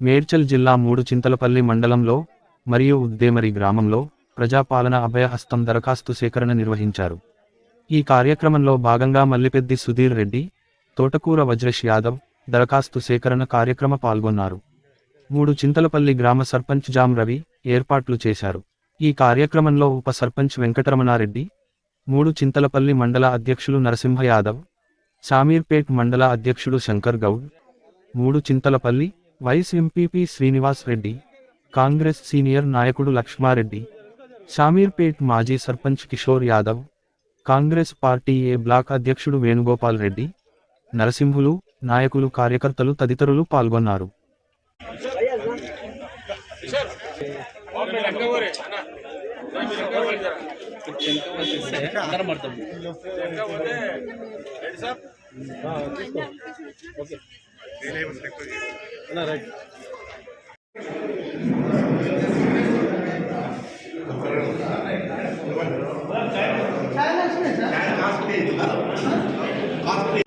మేడ్చల్ జిల్లా మూడు చింతలపల్లి మండలంలో మరియు ఉద్దేమరి గ్రామంలో ప్రజాపాలన అభయహస్తం దరఖాస్తు సేకరణ నిర్వహించారు. ఈ కార్యక్రమంలో భాగంగా మల్లిపెద్ది సుధీర్ రెడ్డి తోటకూర వజ్రేష్ యాదవ్ దరఖాస్తు సేకరణ కార్యక్రమ పాల్గొన్నారు. మూడు చింతలపల్లి గ్రామ సర్పంచ్ జామ్ రవి ఏర్పాట్లు చేశారు. ఈ కార్యక్రమంలో ఉప సర్పంచ్ వెంకటరమణారెడ్డి మూడు చింతలపల్లి మండల అధ్యక్షులు నరసింహ యాదవ్ సామీర్పేట్ మండల అధ్యక్షుడు శంకర్ గౌడ్ మూడు Chintalapalli vice MPP Srinivas Reddy Congress senior నాయకుడు లక్ష్మారెడ్డి షామీర్పేట్ మాజీ sarpanch Kishore Yadav Congress party A block అధ్యక్షుడు వేణుగోపాల్ రెడ్డి నరసింహులు నాయకులు కార్యకర్తలు తదితరులు పాల్గొన్నారు. ರಿಲಯಬಲ್ ಸೆಕ್ಟರ್ ಅಲ್ಲ ರೈಟ್ ಕಾಸ್ಟ್ಲಿ ಇಲ್ಲ ಕಾಸ್ಟ್ಲಿ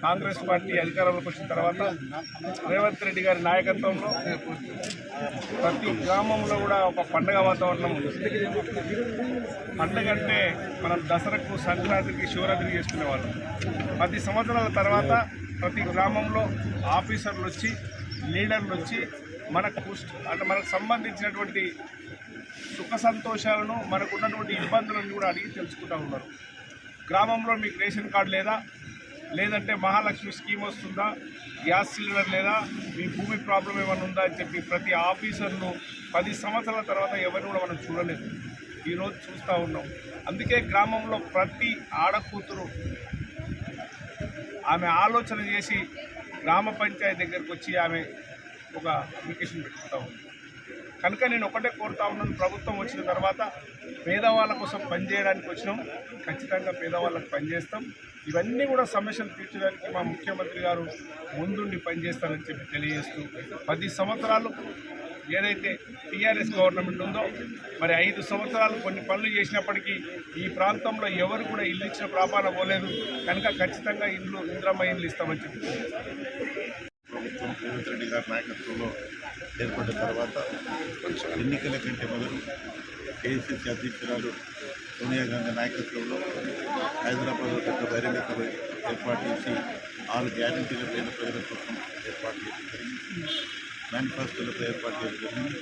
కాంగ్రెస్ పార్టీ అధికారంలోకి వచ్చిన తర్వాత రేవంత్ రెడ్డి గారి నాయకత్వంలో ప్రతి గ్రామంలో కూడా ఒక పండగ వాతావరణం ఉంది. పండగ అంటే మనం దసరాకు సంక్రాంతికి శివరాత్రికి చేసుకునేవాళ్ళం పది సంవత్సరాల తర్వాత ప్రతి గ్రామంలో ఆఫీసర్లు వచ్చి లీడర్లు వచ్చి మనకు అంటే మనకు సంబంధించినటువంటి సుఖ సంతోషాలను మనకు ఉన్నటువంటి ఇబ్బందులను కూడా అడిగి తెలుసుకుంటూ ఉన్నారు. గ్రామంలో మీకు రేషన్ కార్డు లేదా? లేదంటే మహాలక్ష్మి స్కీమ్ వస్తుందా? గ్యాస్ సిలిండర్ లేదా? మీ భూమి ప్రాబ్లం ఏమైనా ఉందా అని చెప్పి ప్రతి ఆఫీసర్ను పది సంవత్సరాల తర్వాత ఎవరిని కూడా మనం చూడలేదు. ఈరోజు చూస్తూ ఉన్నాం. అందుకే గ్రామంలో ప్రతి ఆడకూతురు ఆమె ఆలోచన చేసి గ్రామ పంచాయతీ దగ్గరకు వచ్చి ఆమె ఒక అప్లికేషన్ పెట్టుకుంటా ఉంది. కనుక నేను ఒకటే కోరుతా ఉన్నాను ప్రభుత్వం వచ్చిన తర్వాత పేదవాళ్ళ కోసం పనిచేయడానికి వచ్చినాం. ఖచ్చితంగా పేదవాళ్ళకి పనిచేస్తాం ఇవన్నీ కూడా సమస్యలు తీర్చడానికి మా ముఖ్యమంత్రి గారు ముందుండి పనిచేస్తారని చెప్పి తెలియజేస్తూ పది సంవత్సరాలు ఏదైతే టీఆర్ఎస్ గవర్నమెంట్ ఉందో మరి ఐదు సంవత్సరాలు కొన్ని పనులు చేసినప్పటికీ ఈ ప్రాంతంలో ఎవరు కూడా ఇల్లు ఇచ్చిన ప్రాపాన పోలేదు. కనుక ఖచ్చితంగా ఇల్లు ఇంద్రమ్మ ఇండ్లు ఇస్తామని చెప్పి ప్రభుత్వం రేవంత్ రెడ్డి గారి నాయకత్వంలో ఏర్పడిన తర్వాత ఎన్నికల కంటే మొదలు కేసీసీ అధ్యక్షురాలు సోనియా గాంధీ నాయకత్వంలో హైదరాబాద్లో పెద్ద బహిరంగ ఏర్పాటు చేసి ఆరు గ్యారంటీల పేద ప్రజల కోసం ఏర్పాటు చేయడం జరిగింది. మేనిఫెస్టోలతో ఏర్పాటు చేయడం జరిగింది.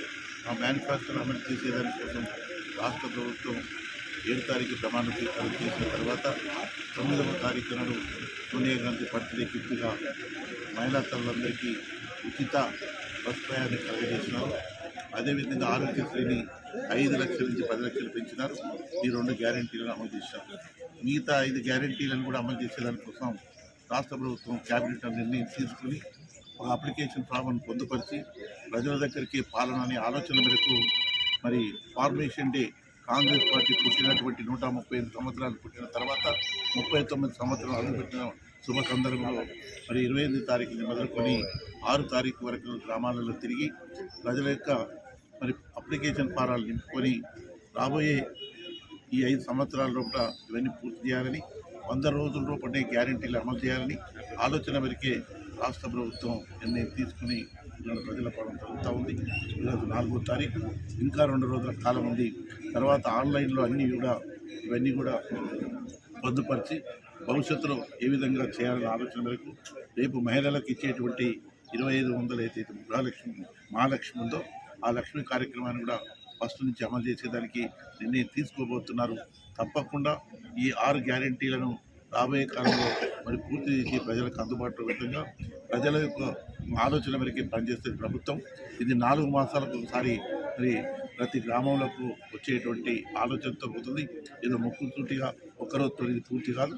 ఆ మేనిఫెస్టోను అమలు చేసేదానికోసం రాష్ట్ర ప్రభుత్వం ఏడు తారీఖు ప్రమాణ స్వీకారం చేసిన తర్వాత తొమ్మిదవ తారీఖు నాడు సోనియా గాంధీ బర్త్డే గిఫ్ట్గా మహిళా తల్లులందరికీ ఉచిత బస్ ప్రయాణం కలిగజేసినారు. అదేవిధంగా ఆరోగ్యశ్రీని ఐదు లక్షల నుంచి పది లక్షలు పెంచినారు. ఈ రెండు గ్యారంటీలను అమలు చేశారు. మిగతా ఐదు గ్యారంటీలను కూడా అమలు చేసేదానికోసం రాష్ట్ర ప్రభుత్వం క్యాబినెట్ నిర్ణయం తీసుకుని ఒక అప్లికేషన్ ఫామ్ను పొందుపరిచి ప్రజల దగ్గరికి పాలన అనే ఆలోచన మేరకు మరి ఫార్మేషన్ డే కాంగ్రెస్ పార్టీ పుట్టినటువంటి నూట ముప్పై ఎనిమిది సంవత్సరాలు పుట్టిన తర్వాత ముప్పై తొమ్మిది సంవత్సరాలు అడుగుపెట్టిన శుభ సందర్భంలో మరి ఇరవై ఎనిమిది తారీఖుని మొదలుకొని ఆరు తారీఖు వరకు గ్రామాలలో తిరిగి ప్రజల యొక్క మరి అప్లికేషన్ ఫారాలు నింపుకొని రాబోయే ఈ ఐదు సంవత్సరాల లోపల ఇవన్నీ పూర్తి చేయాలని వంద రోజుల లోపలనే గ్యారంటీలు అమలు చేయాలని ఆలోచన మేరకే రాష్ట్ర ప్రభుత్వం నిర్ణయం తీసుకుని ప్రజల పాలన జరుగుతూ ఉంది. ఈరోజు నాలుగో తారీఖు. ఇంకా రెండు రోజుల కాలం ఉంది. తర్వాత ఆన్లైన్లో అన్నీ కూడా ఇవన్నీ కూడా పొందుపరిచి భవిష్యత్తులో ఏ విధంగా చేయాలనే ఆలోచన మేరకు రేపు మహిళలకు ఇచ్చేటువంటి ఇరవై ఐదు వందలు అయితే గృహలక్ష్మి మహాలక్ష్మి ఉందో ఆ లక్ష్మి కార్యక్రమాన్ని కూడా ఫస్ట్ నుంచి అమలు చేసేదానికి నిర్ణయం తీసుకోబోతున్నారు. తప్పకుండా ఈ ఆరు గ్యారంటీలను రాబోయే కాలంలో మరి పూర్తి చేసి ప్రజలకు అందుబాటులో విధంగా ప్రజల యొక్క ఆలోచన మేరకే పనిచేస్తుంది ప్రభుత్వం ఇది నాలుగు మాసాలకు ఒకసారి మరి ప్రతి గ్రామంలోకి వచ్చేటువంటి ఆలోచనతో పోతుంది. ఏదో ముక్కుసూటిగా ఒక్కరోజు ఇది పూర్తి కాదు.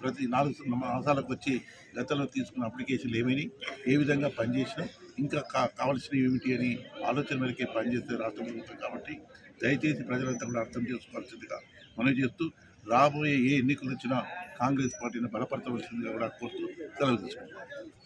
ప్రతి నాలుగు మాసాలకు వచ్చి గతంలో తీసుకున్న అప్లికేషన్లు ఏమైనా ఏ విధంగా పనిచేసినా ఇంకా కా కావాల్సినవి ఏమిటి అని ఆలోచన మేరకే పనిచేస్తే రాష్ట్ర ప్రభుత్వం కాబట్టి దయచేసి ప్రజలంతా కూడా అర్థం చేసుకోవాల్సిందిగా మనం చేస్తూ రాబోయే ఏ ఎన్నికలు వచ్చినా కాంగ్రెస్ పార్టీని బలపరచవలసిందిగా కూడా కోరుతూ సెలవు తీసుకుంటాం